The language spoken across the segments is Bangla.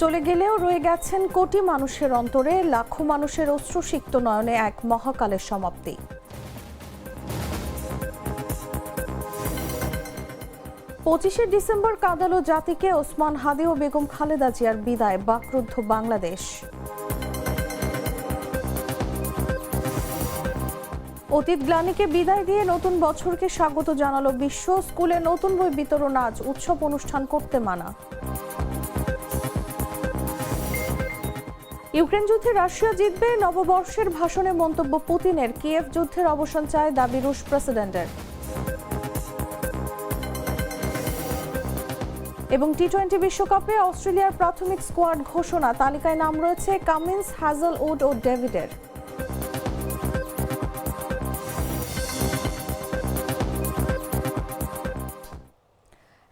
চলে গেলেও রয়ে গেছেন কোটি মানুষের অন্তরে, লাখো মানুষের অশ্রুসিক্ত নয়নে এক মহাকালের সমাপ্তি। পঁচিশে ডিসেম্বর কাঁদালো জাতিকে ওসমান হাদি ও বেগম খালেদা জিয়ার বিদায়, বাকরুদ্ধ বাংলাদেশ। অতীত গ্লানিকে বিদায় দিয়ে নতুন বছরকে স্বাগত জানালো বিশ্ব। স্কুলে নতুন বই বিতরণ আজ, উৎসব অনুষ্ঠান করতে মানা। ইউক্রেন যুদ্ধে রাশিয়া জিতবে নববর্ষের ভাষণে মন্তব্য পুতিনের। কিয়েভ যুদ্ধের অবসান চায় দাবি রুশ প্রেসিডেন্টের। এবং টি টোয়েন্টি বিশ্বকাপে অস্ট্রেলিয়ার প্রাথমিক স্কোয়াড ঘোষণা, তালিকায় নাম রয়েছে কামিন্স হ্যাজল উড ও ডেভিডের।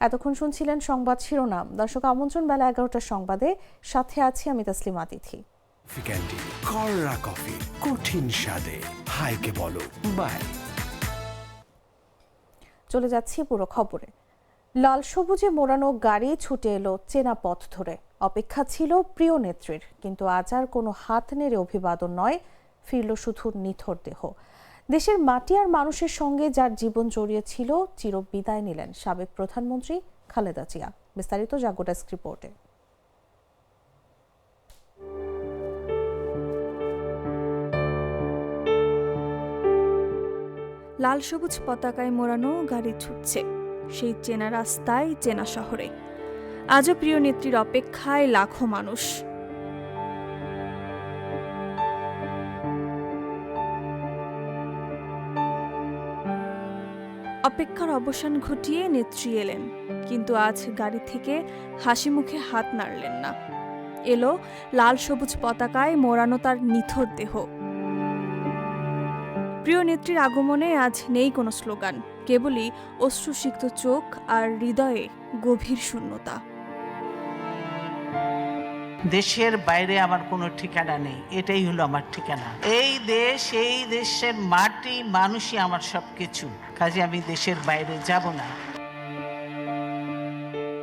এতক্ষণ শুনছিলেন সংবাদ শিরোনাম। দর্শক আমন্ত্রণ, বেলা এগারোটার সংবাদে। সাথে আছি আমি তাসলিমা তিথি কফি ক্যান্ডি কররা কফি, কঠিন স্বাদে। হাইকে বলো, বাই। চলে যাচ্ছি পুরো খবরে। লাল সবুজে মোড়ানো গাড়ি ছুটে এলো চেনা পথ ধরে। অপেক্ষা ছিল প্রিয় নেত্রীর, কিন্তু আজ আর কোনো হাত নেড়ে অভিবাদন নয়, ফিরল শুধু নিথর দেহ। দেশের মাটি আর মানুষের সঙ্গে যার জীবন জড়িয়ে ছিল চির বিদায় নিলেন সাবেক প্রধানমন্ত্রী খালেদা জিয়া। বিস্তারিত জাগোডেস্ক রিপোর্টে। লাল সবুজ পতাকায় মোড়ানো গাড়ি ছুটছে। সেই চেনা রাস্তায়, চেনা শহরে। আজও প্রিয় নেত্রীর অপেক্ষায় লাখো মানুষ। অপেক্ষার অবসান ঘটিয়ে নেত্রী এলেন, কিন্তু আজ গাড়ি থেকে হাসি মুখে হাত নাড়লেন না। এলো লাল সবুজ পতাকায় মোড়ানো তার নিথর দেহ। প্রিয় নেত্রীর আগমনে আজ নেই কোনো স্লোগান কেবলই অশ্রুসিক্ত চোখ আর হৃদয়ে গভীর শূন্যতা। দেশের বাইরে আমার কোনো ঠিকানা নেই এটাই হলো আমার ঠিকানা। এই দেশ এই দেশের মাটি মানুষই আমার সব কিছু কাজে আমি দেশের বাইরে যাব না।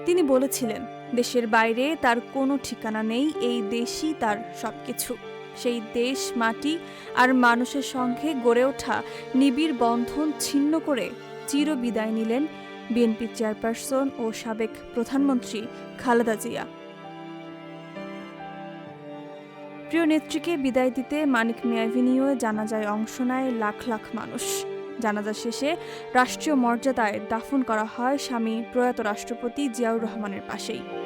তিনি বলেছিলেন দেশের বাইরে তার কোনো ঠিকানা নেই এই দেশই তার সবকিছু। সেই দেশ, মাটি আর মানুষের সঙ্গে গড়ে ওঠা নিবিড় বন্ধন ছিন্ন করে চির বিদায় নিলেন বিএনপি চেয়ারপারসন ও সাবেক প্রধানমন্ত্রী খালেদা জিয়া। প্রিয় নেত্রীকে বিদায় দিতে মানিক মিয়াভিনিউয়ে জানাজায় অংশ নেয় লাখ লাখ মানুষ। জানাজা শেষে রাষ্ট্রীয় মর্যাদায় দাফন করা হয় স্বামী প্রয়াত রাষ্ট্রপতি জিয়াউর রহমানের পাশেই।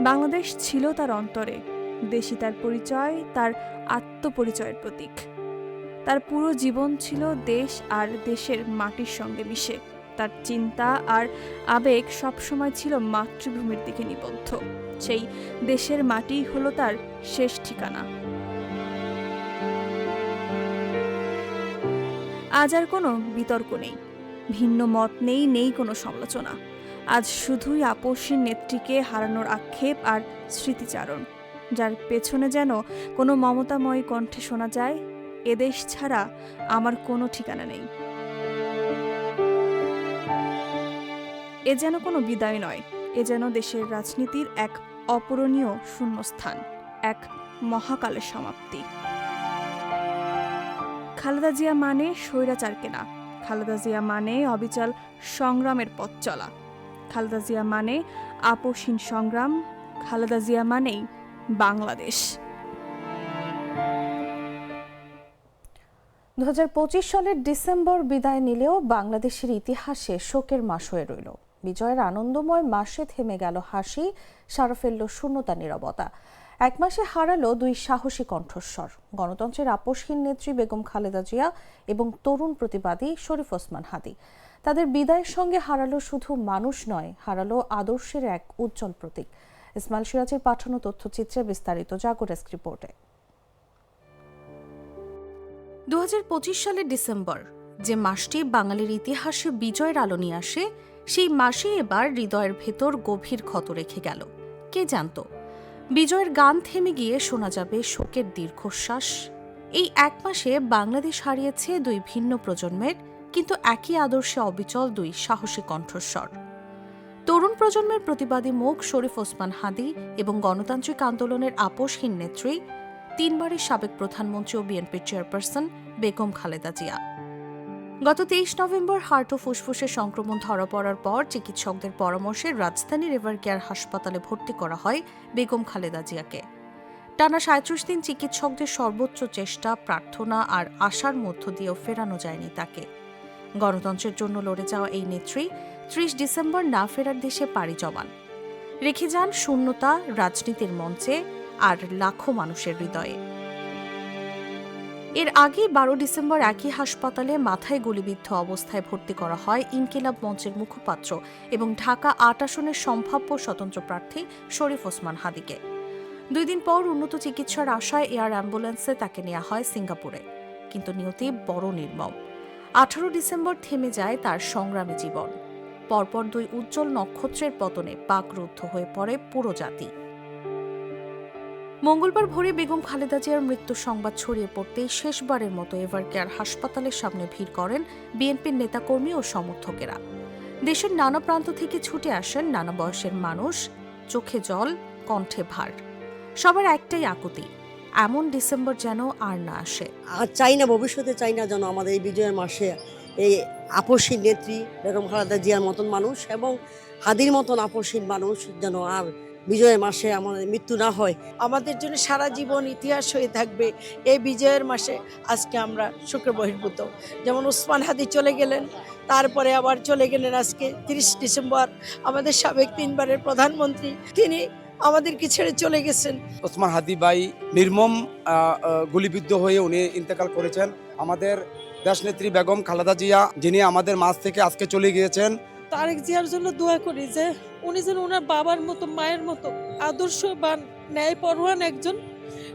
বাংলাদেশ ছিল তার অন্তরে। দেশই তার পরিচয়, তার আত্মপরিচয়ের প্রতীক। তার পুরো জীবন ছিল দেশ আর দেশের মাটির সঙ্গে মিশে। তার চিন্তা আর আবেগ সবসময় ছিল মাতৃভূমির দিকে নিবদ্ধ। সেই দেশের মাটি হলো তার শেষ ঠিকানা। আজ আর কোনো বিতর্ক নেই। ভিন্ন মত নেই নেই কোনো সমালোচনা। আজ শুধুই আপসীর নেত্রীকে হারানোর আক্ষেপ আর স্মৃতিচারণ, যার পেছনে যেন কোনো মমতাময়ী কণ্ঠে শোনা যায় এদেশ ছাড়া আমার কোনো ঠিকানা নেই। এ যেন কোনো বিদায় নয়, এ যেন দেশের রাজনীতির এক অপূরণীয় শূন্যস্থান, এক মহাকালের সমাপ্তি। খালেদা জিয়া মানে স্বৈরাচারকে না খালেদা জিয়া মানে অবিচল সংগ্রামের পথ চলা। খালেদা জিয়া মানে আপোষহীন সংগ্রাম, খালেদা জিয়া মানেই বাংলাদেশ। দু সালের ডিসেম্বর বিদায় নিলেও বাংলাদেশের ইতিহাসে শোকের মাস হয়ে রইল। বিজয়ের আনন্দময় মাসে থেমে গেল হাসি সারা ফেলল শূন্যতা নীরবতা। এক মাসে হারালো দুই সাহসী কণ্ঠস্বর। গণতন্ত্রের আপোষহীন নেত্রী বেগম খালেদা জিয়া এবং তরুণ প্রতিবাদী শরীফ ওসমান হাদি। তাদের বিদায়ের সঙ্গে হারালো শুধু মানুষ নয়, হারালো আদর্শের এক উজ্জ্বল প্রতীক। ইসমাইল সিরাজের পাঠানো তথ্যচিত্রে বিস্তারিত জাগোরেস্ক রিপোর্টে। দুহাজার পঁচিশ সালের ডিসেম্বর, যে মাসটি বাঙালির ইতিহাসে বিজয়ের আলো নিয়ে আসে, সেই মাসেই এবার হৃদয়ের ভেতর গভীর ক্ষত রেখে গেল। কে জানত? বিজয়ের গান থেমে গিয়ে শোনা যাবে শোকের দীর্ঘশ্বাস। এই এক মাসে বাংলাদেশ হারিয়েছে দুই ভিন্ন প্রজন্মের কিন্তু একই আদর্শে অবিচল দুই সাহসী কণ্ঠস্বর। তরুণ প্রজন্মের প্রতিবাদী মুখ শরীফ ওসমান হাদি এবং গণতান্ত্রিক আন্দোলনের আপোষহীন নেত্রী তিনবারের সাবেক প্রধানমন্ত্রী ও বিএনপির চেয়ারপারসন বেগম খালেদা জিয়া। গত তেইশ নভেম্বর হার্ট ও ফুসফুসের সংক্রমণ ধরা পড়ার পর চিকিৎসকদের পরামর্শে রাজধানী এভার কেয়ার হাসপাতালে ভর্তি করা হয় বেগম খালেদা জিয়াকে। টানা সাঁত্রিশ দিন চিকিৎসকদের সর্বোচ্চ চেষ্টা, প্রার্থনা আর আশার মধ্য দিয়েও ফেরানো যায়নি তাকে। গণতন্ত্রের জন্য লড়ে যাওয়া এই নেত্রী ত্রিশ ডিসেম্বর না ফেরার দেশে পাড়ি জমান। রেখে যান শূন্যতা, রাজনীতির মঞ্চে আর লাখো মানুষের হৃদয়ে। এর আগে বারো ডিসেম্বর একই হাসপাতালে মাথায় গুলিবিদ্ধ অবস্থায় ভর্তি করা হয় ইনকিলাব মঞ্চের মুখপাত্র এবং ঢাকা আট আসনের সম্ভাব্য স্বতন্ত্র প্রার্থী শরীফ ওসমান হাদিকে। দুই দিন পর উন্নত চিকিৎসার আশায় এয়ার অ্যাম্বুলেন্সে তাকে নেওয়া হয় সিঙ্গাপুরে। কিন্তু নিয়তি বড় নির্মম। আঠারো ডিসেম্বর থেমে যায় তার সংগ্রামী জীবন। পরপর দুই উজ্জ্বল নক্ষত্রের পতনে পাকরুদ্ধ হয়ে পড়ে পুরো জাতি। মঙ্গলবার ভোরে বেগম খালেদা জিয়ার মৃত্যু সংবাদ ছড়িয়ে পড়তেই শেষবারের মতো এভার কেয়ার হাসপাতালের সামনে ভিড় করেন বিএনপির নেতাকর্মী ও সমর্থকেরা। দেশের নানা প্রান্ত থেকে ছুটে আসেন নানা বয়সের মানুষ, চোখে জল, কণ্ঠে ভার। সবার একটাই আকুতি এমন ডিসেম্বর যেন আর না আসে। আর চাই না ভবিষ্যতে চাই না যেন আমাদের এই বিজয়ের মাসে এই আপসীন নেত্রী বেগম খালেদা জিয়ার মতন মানুষ এবং হাদির মতন আপসীন মানুষ যেন আর বিজয়ের মাসে আমাদের মৃত্যু না হয়। আমাদের জন্য সারা জীবন ইতিহাস হয়ে থাকবে এই বিজয়ের মাসে আজকে আমরা শুক্র বহির্ভূত। যেমন ওসমান হাদি চলে গেলেন তারপরে আবার চলে গেলেন আজকে তিরিশ ডিসেম্বর। আমাদের সাবেক তিনবারের প্রধানমন্ত্রী তিনি আমাদেরকে ছেড়ে চলে গেছেন। ওসমান হাদি ভাই নির্মম গুলিবিদ্ধ হয়ে উনি ইন্তেকাল করেছেন। আমাদের দেশনেত্রী বেগম খালেদা জিয়া যিনি আমাদের মাঝ থেকে আজকে চলে গিয়েছেন। তারেক জিয়ার জন্য দোয়া করি যে উনি যেন ওনার বাবার মতো মায়ের মতো আদর্শবান ন্যায়পরোয়ান একজন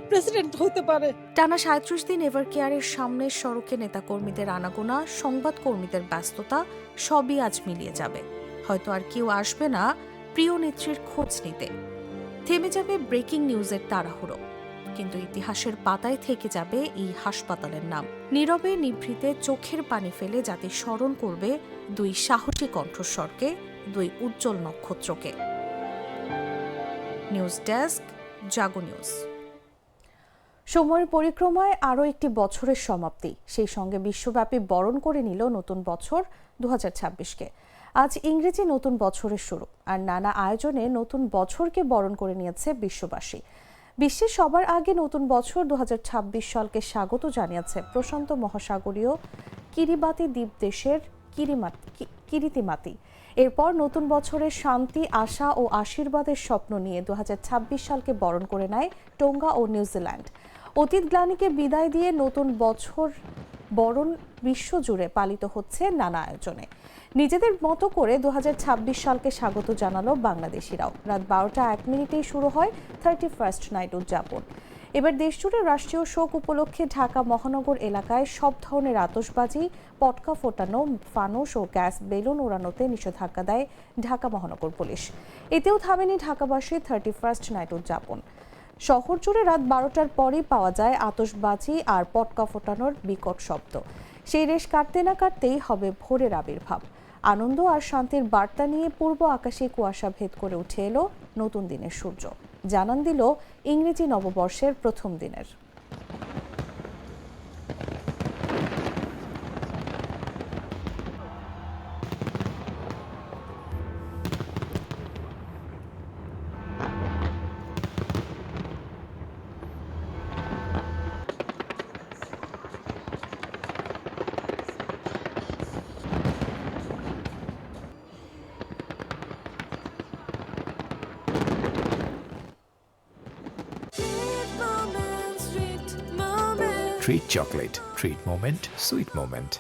প্রেসিডেন্ট হতে পারে। টানা সাঁত্রিশ দিন এভার কেয়ারের সামনের সড়কে নেতাকর্মীদের আনাগোনা সংবাদকর্মীদের ব্যস্ততা সবই আজ মিলিয়ে যাবে। হয়তো আর কেউ আসবে না প্রিয় নেত্রীর খোঁজ নিতে। থেমে যাবে ব্রেকিং নিউজের তাড়াহুড়ো। কিন্তু ইতিহাসের পাতায় থেকে যাবে এই হাসপাতালের নাম। নীরবে নিভৃতে চোখের পানি ফেলে জাতি স্মরণ করবে দুই সাহসী কণ্ঠস্বরকে, দুই উজ্জ্বল নক্ষত্রকে। News desk, Jago news. সময়ের পরিক্রমায় আরও একটি বছরের সমাপ্তি। সেই সঙ্গে বিশ্বব্যাপী বরণ করে নিল নতুন বছর দু কে আজ ইংরেজি নতুন বছরের শুরু আর নানা আয়োজনে নতুন বছরকে বরণ করে নিয়েছে বিশ্ববাসী। বিশ্বের সবার আগে নতুন বছর দুহাজার ছাব্বিশ সালকে স্বাগত জানিয়েছে প্রশান্ত মহাসাগরীয় কিরিবাতি দ্বীপ দেশের কিরিতিমাতি। এরপর নতুন বছরের শান্তি, আশা ও আশীর্বাদের স্বপ্ন নিয়ে দু হাজার ছাব্বিশ সালকে বরণ করে নেয় টোঙ্গা ও নিউজিল্যান্ড। অতীত গ্লানিকে বিদায় দিয়ে নতুন বছর বরণ বিশ্বজুড়ে পালিত হচ্ছে নানা আয়োজনে। নিজেদের মতো করে দুহাজার ছাব্বিশ সালকে স্বাগত জানালো বাংলাদেশিরাও। রাত বারোটা এক মিনিটেই শুরু হয় থার্টি ফার্স্ট নাইট উদযাপন। এবার দেশজুড়ে রাষ্ট্রীয় শোক উপলক্ষে ঢাকা মহানগর এলাকায় সব ধরনের আতশবাজি, পটকা ফোটানো, ফানুস ও গ্যাস বেলুন ওড়ানোতে নিষেধাজ্ঞা দেয় ঢাকা মহানগর পুলিশ। এতেও থামেনি ঢাকাবাসী থার্টি ফার্স্ট নাইট উদযাপন। শহর জুড়ে রাত বারোটার পরে পাওয়া যায় আতশবাজি আর পটকা ফোটানোর বিকট শব্দ। সেই রেশ কাটতে না কাটতেই হবে ভোরের আবির্ভাব। আনন্দ আর শান্তির বার্তা নিয়ে পূর্ব আকাশে কুয়াশা ভেদ করে উঠে এলো নতুন দিনের সূর্য। জানান দিল ইংরেজি নববর্ষের প্রথম দিনের। Treat chocolate treat moment sweet moment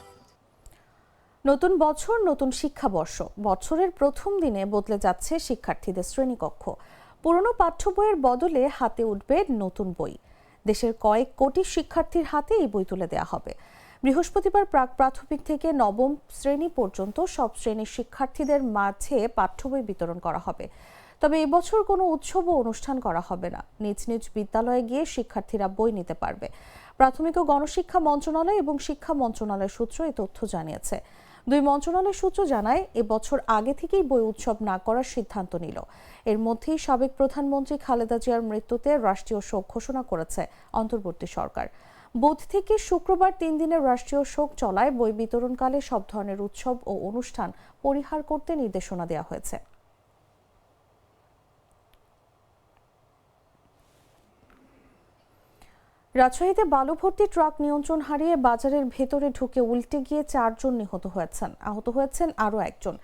নতুন বছর, নতুন শিক্ষাবর্ষ। বছরের প্রথম দিনে বদলে যাচ্ছে শিক্ষার্থীদের শ্রেণীকক্ষ। পুরনো পাঠ্য বইয়ের বদলে হাতে উঠবে নতুন বই। দেশের কয়েক কোটি শিক্ষার্থীর হাতে এই বই তুলে দেওয়া হবে। বৃহস্পতিবার প্রাক প্রাথমিক থেকে নবম শ্রেণি পর্যন্ত সব শ্রেণির শিক্ষার্থীদের মাঝে পাঠ্য বই বিতরণ করা হবে। তবে এবছর কোনো উৎসব অনুষ্ঠান করা হবে না। নিজ নিজ বিদ্যালয়ে গিয়ে শিক্ষার্থীরা বই নিতে পারবে। প্রাথমিক ও গণশিক্ষা মন্ত্রণালয় এবং শিক্ষা মন্ত্রণালয় সূত্র এই তথ্য জানিয়েছে। দুই মন্ত্রণালয় সূত্র জানায় এবছর আগে থেকেই বই উৎসব না করার সিদ্ধান্ত নিল। এর মধ্যেই সাবেক প্রধানমন্ত্রী খালেদা জিয়ার মৃত্যুতে রাষ্ট্রীয় শোক ঘোষণা করেছে অন্তর্বর্তী সরকার। বুধ থেকে শুক্রবার তিন দিনের রাষ্ট্রীয় শোক চলায় বই বিতরণকালে সব ধরনের উৎসব ও অনুষ্ঠান পরিহার করতে নির্দেশনা দেওয়া হয়েছে। রাজশাহীতে বালু ভর্তি ট্রাক নিয়ন্ত্রণ হারিয়ে বাজারের ভেতরে ঢুকে উল্টে গিয়ে চারজন নিহত হয়েছেন। আহত হয়েছেন আরও একজন।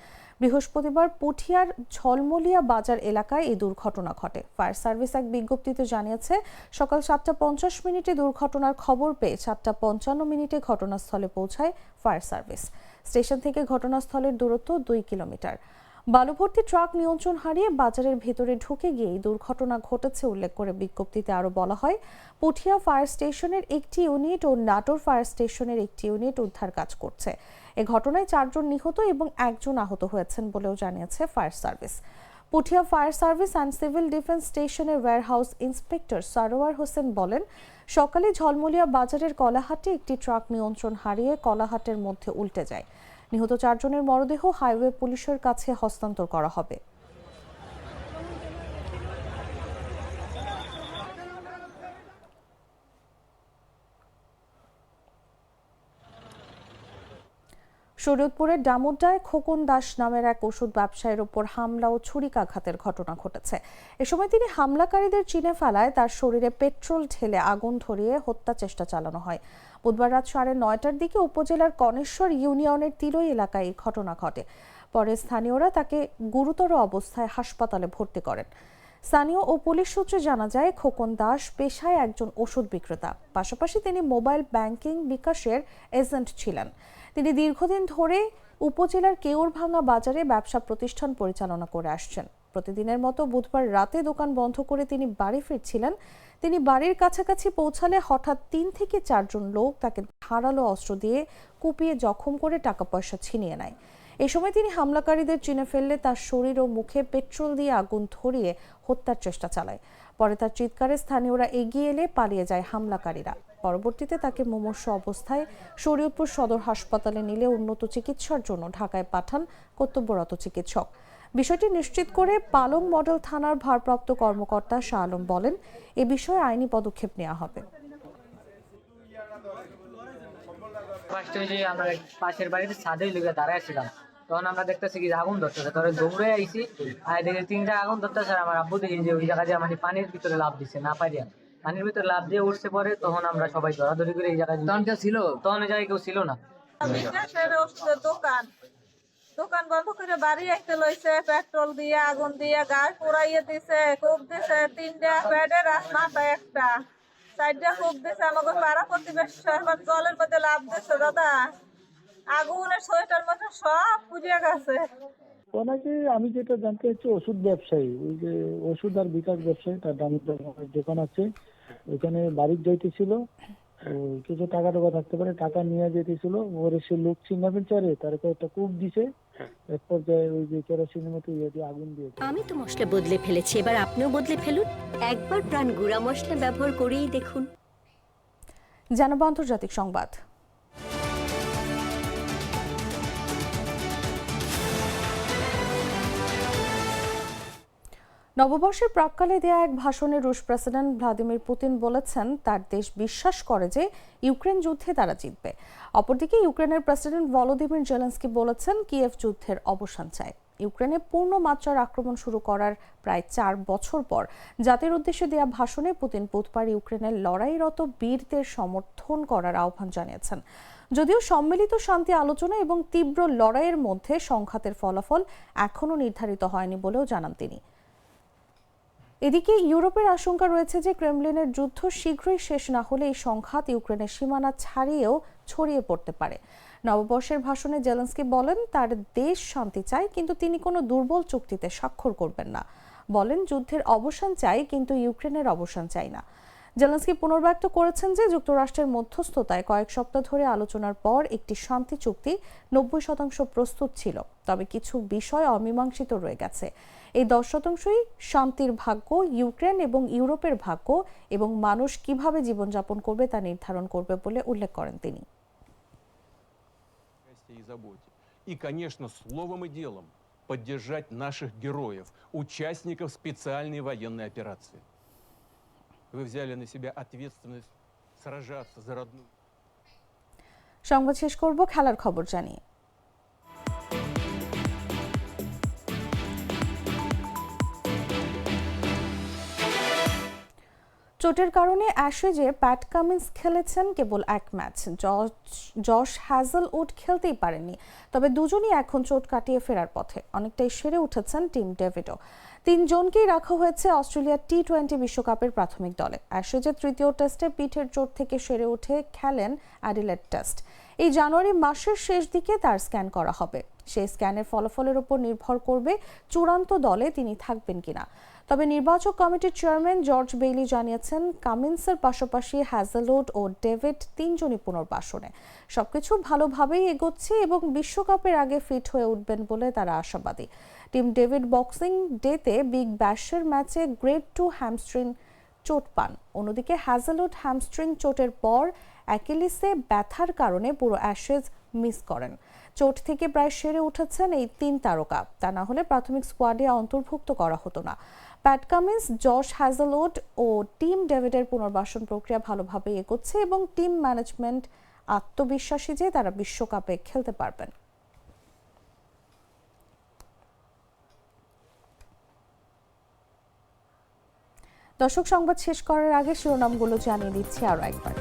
বৃহস্পতিবার পুঠিয়ার ঝলমলিয়া বাজার এলাকায় এই দুর্ঘটনা ঘটে। ফায়ার সার্ভিস এক বিজ্ঞপ্তিতে জানিয়েছে, সকাল সাতটা পঞ্চাশ মিনিটে দুর্ঘটনার খবর পেয়ে সাতটা পঞ্চান্ন মিনিটে ঘটনাস্থলে পৌঁছায় ফায়ার সার্ভিস। স্টেশন থেকে ঘটনাস্থলের দূরত্ব দুই কিলোমিটার। বালুভর্তি ট্রাক নিয়ন্ত্রণ হারিয়ে বাজারের ভেতরে ঢুকে গিয়ে দুর্ঘটনা ঘটেছে উল্লেখ করে বিজ্ঞপ্তিতে আরও বলা হয়। পুঠিয়া ফায়ার স্টেশনের একটি ইউনিট ও নাটোর ফায়ার স্টেশনের একটি ইউনিট উদ্ধার কাজ করছে। এ ঘটনায় চারজন নিহত এবং একজন আহত হয়েছেন বলেও জানিয়েছে fire service. Puthia fire service and civil defence স্টেশনের ওয়্যারহাউস ইন্সপেক্টর সারোয়ার হোসেন বলেন, সকালে ঝলমলিয়া বাজারের কলাহাটে একটি ট্রাক নিয়ন্ত্রণ হারিয়ে কলাহাটের মধ্যে উল্টে যায়। নিহত চারজনের মরদেহ হাইওয়ে পুলিশের কাছে হস্তান্তর করা হবে। শরীয়তপুরের ডামুড্ডায় খোকন দাস নামের এক ওষুধ ব্যবসায়ীর ওপর হামলা ও ছুরিকাঘাতের ঘটনা ঘটেছে। এ সময় তিনি হামলাকারীদের চিনে ফেলায়, তার শরীরে পেট্রোল ঢেলে আগুন ধরিয়ে হত্যা চেষ্টা চালানো হয়। বুধবার রাত সাড়ে নয়টার দিকে উপজেলার কনেশ্বর ইউনিয়নের তিলই এলাকায় এই ঘটনা ঘটে। পরে স্থানীয়রা তাকে গুরুতর অবস্থায় হাসপাতালে ভর্তি করেন। স্থানীয় ও পুলিশ সূত্রে জানা যায়, খোকন দাস পেশায় একজন ওষুধ বিক্রেতা। পাশাপাশি তিনি মোবাইল ব্যাংকিং বিকাশের এজেন্ট ছিলেন। তিনি দীর্ঘদিন ধরে উপজেলার কেউরভাঙ্গা বাজারে ব্যবসা প্রতিষ্ঠান পরিচালনা করে আসছেন। প্রতিদিনের মতো বুধবার রাতে দোকান বন্ধ করে তিনি বাড়ি ফিরছিলেন। তিনি বাড়ির কাছাকাছি পৌঁছালে হঠাৎ তিন থেকে চারজন লোক তাকে ধারালো অস্ত্র দিয়ে কুপিয়ে জখম করে টাকা পয়সা ছিনিয়ে নেয়। এ সময় তিনি হামলাকারীদের চিনে ফেললে তার শরীর ও মুখে পেট্রোল দিয়ে আগুন ধরিয়ে হত্যার চেষ্টা চালায়। পরে তার চিৎকারে স্থানীয়রা এগিয়ে এলে পালিয়ে যায় হামলাকারীরা। পরবর্তীতে তাকে মুমূর্ষ অবস্থায় শরীয়তপুর সদর হাসপাতালে নিলে উন্নত চিকিৎসার জন্য ঢাকায় পাঠান কর্তব্যরত চিকিৎসক। বিষয়টি নিশ্চিত করে পালং মডেল থানার ভারপ্রাপ্ত কর্মকর্তা শাহ আলম বলেন, এ বিষয়ে আইনি পদক্ষেপ নেওয়া হবে। পাশের বাড়িতে ছাদে লিগে দাঁড়াইছিলাম তখন আমরা দেখতেছি কি আগুন ধরতেছে। তখন দৌড়ে আইছি আর দেখি তিনটা আগুন ধরতেছে আর আমার আব্বু দেখি যে ওই জায়গা দিয়ে মানে পানির ভিতরে লাভ দিছে না পারিয়া পানির ভিতরে লাভ দিয়ে উঠছে পরে তখন আমরা সবাই দৌড়াদৌড়ি করে এই জায়গায় তখন কেউ ছিল? তখন ওই জায়গায় কেউ ছিল না। দোকান। দোকান বন্ধ করে বাড়ি একটা লইছে পেট্রোল দিয়ে আগুন দিয়ে গাছ পোড়াইয়ে দিছে কূপ দিছে তিনটা পেটের মাথায় একটা। চারটা কূপ দিছে আমাকে পাড়া প্রতিবেশী জলের মধ্যে লাভ দিছে দাদা। আগুনের সোয়েটার মধ্যে সব গেছে। ওনাকে আমি যেটা জানতে চাচ্ছি ওষুধ ব্যবসায়ী। ওই যে ওষুধ আর বিকাশ ব্যবসায়ী তার দামের দোকান আছে। ওখানে বাড়ির যাইতেছিল। কিছু টাকা টাকা থাকতে পারে টাকা নিয়ে যেতেছিল। ওর সে লোক চিন্তা ফেলছে তার একটা কূপ দিছে। এক পর্যায়ে ওই যে কেরোসিনের মতো ইয়ে দিয়ে আগুন দিয়েছে। আমি তো মশলা বদলে ফেলেছি এবার আপনিও বদলে ফেলুন। একবার প্রাণ গুঁড়া মশলা ব্যবহার করেই দেখুন। জানাব আন্তর্জাতিক সংবাদ। নববর্ষের প্রাককালে দেয়া এক ভাষণে রুশ প্রেসিডেন্ট ভ্লাদিমির পুতিন বলেছেন, তার দেশ বিশ্বাস করে যে ইউক্রেন যুদ্ধে তারা জিতবে। অপরদিকে ইউক্রেনের প্রেসিডেন্ট ভলোদিমির জেলেন্সকি বলেছেন, কিয়েভ যুদ্ধের অবসান চায়। ইউক্রেনে পূর্ণ মাত্রার আক্রমণ শুরু করার প্রায় চার বছর পর জাতির উদ্দেশ্যে দেয়া ভাষণে পুতিন বুধবার ইউক্রেনের লড়াইরত বীরদের সমর্থন করার আহ্বান জানিয়েছেন। যদিও সম্মিলিত শান্তি আলোচনা এবং তীব্র লড়াইয়ের মধ্যে সংঘাতের ফলাফল এখনও নির্ধারিত হয়নি বলেও জানান তিনি। এদিকে ইউরোপের আশঙ্কা রয়েছে যে ক্রেমলিনের যুদ্ধ শীঘ্রই শেষ না হলে এই সংঘাত ইউক্রেনের সীমানা ছাড়িয়েও ছড়িয়ে পড়তে পারে। নববর্ষের ভাষণে জেলেন্সকি বলেন, তার দেশ শান্তি চায়, কিন্তু তিনি কোনো দুর্বল চুক্তিতে স্বাক্ষর করবেন না। বলেন, যুদ্ধের অবসান চাই, কিন্তু ইউক্রেনের অবসান চাই না। জেলেন্সকি পুনর্ব্যক্ত করেছেন যে যুক্তরাষ্ট্রের মধ্যস্থতায় কয়েক সপ্তাহ ধরে আলোচনার পর একটি শান্তি চুক্তি নব্বই শতাংশ প্রস্তুত ছিল। তবে কিছু বিষয় অমীমাংসিত রয়ে গেছে। এই দশ শতাংশই শান্তির ভাগ্য ইউক্রেন এবং ইউরোপের ভাগ্য এবং মানুষ কিভাবে জীবনযাপন করবে তা নির্ধারণ করবে বলে উল্লেখ করেন তিনি и, конечно, словом и делом поддержать наших героев, участников специальной военной операции. Вы взяли на себя ответственность сражаться за родную. সংবাদ শেষ করব খেলার খবর জানিয়ে চোটের কারণে অ্যাশেজে প্যাট কামিন্স খেলেছেন কেবল এক ম্যাচ। জশ হ্যাজেলউড খেলতেই পারেননি, তবে দুজনই এখন চোট কাটিয়ে ফেরার পথে। অনেকটাই সেরে উঠেছেন টিম ডেভিডও। তিনজনকেই রাখা হয়েছে অস্ট্রেলিয়ার টি টোয়েন্টি বিশ্বকাপের প্রাথমিক দলে। অ্যাশেজের তৃতীয় টেস্টে পিঠের চোট থেকে সেরে উঠে খেলেন অ্যাডিলেট টেস্ট। এই জানুয়ারি মাসের শেষ দিকে তার স্ক্যান করা হবে। সেই স্ক্যানের ফলাফলের উপর নির্ভর করবে চূড়ান্ত দলে তিনি থাকবেন কিনা। তবে নির্বাচক কমিটির চেয়ারম্যান জর্জ বেইলি জানিয়েছেন, কামিন্সের পাশাপাশি হ্যাজেলউড ও ডেভিড তিনজনই পুনর্বাসনে। সবকিছু ভালোভাবেই এগোচ্ছে এবং বিশ্বকাপের আগে ফিট হয়ে উঠবেন বলে তারা আশাবাদী। টিম ডেভিড বক্সিং ডেতে বিগ ব্যাশের ম্যাচে গ্রেড টু হ্যামস্ট্রিং চোট পান। অন্যদিকে হ্যাজেলউড হ্যামস্ট্রিং চোটের পর অ্যাকিলিসে ব্যথার কারণে পুরো অ্যাশেজ মিস করেন। চোট থেকে প্রায় সেরে উঠেছেন এই তিন তারকা। তা না হলে প্রাথমিক স্কোয়াডে অন্তর্ভুক্ত করা হতো না। প্যাট কামিন্স, জশ হ্যাজেলউড ও টিম ডেভিডের পুনর্বাসন প্রক্রিয়া ভালোভাবে এগোচ্ছে এবং টিম ম্যানেজমেন্ট আত্মবিশ্বাসী যে তারা বিশ্বকাপে খেলতে পারবেন। দর্শক সংবাদ শেষ করার আগে শিরোনামগুলো জানিয়ে দিচ্ছি আরও একবার।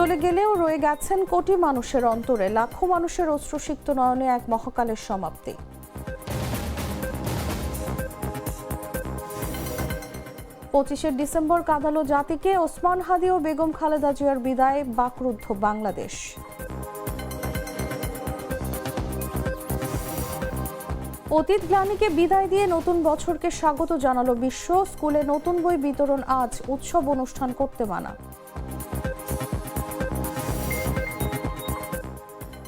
চলে গেলেও রয়ে গেছেন কোটি মানুষের অন্তরে, লাখো মানুষের অশ্রুসিক্ত নয়নে এক মহাকালের সমাপ্তি। পঁচিশে ডিসেম্বর কাঁদালো জাতিকে, ওসমান হাদি ও বেগম খালেদা জিয়ার বিদায়, বাকরুদ্ধ বাংলাদেশ। অতীত গ্লানিকে বিদায় দিয়ে নতুন বছরকে স্বাগত জানালো বিশ্ব, স্কুলে নতুন বই বিতরণ আজ, উৎসব অনুষ্ঠান করতে মানা।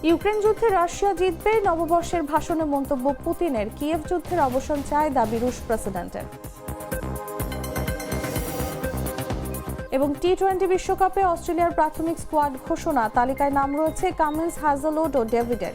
ইউক্রেন যুদ্ধে রাশিয়া জিতবে, নববর্ষের ভাষণে মন্তব্য পুতিনের। কিয়েভ যুদ্ধের অবসান চায় দাবি রুশ প্রেসিডেন্টের। এবং টি টোয়েন্টি বিশ্বকাপে অস্ট্রেলিয়ার প্রাথমিক স্কোয়াড ঘোষণা, তালিকায় নাম রয়েছে কামিন্স হ্যাজেলোড ও ডেভিডের।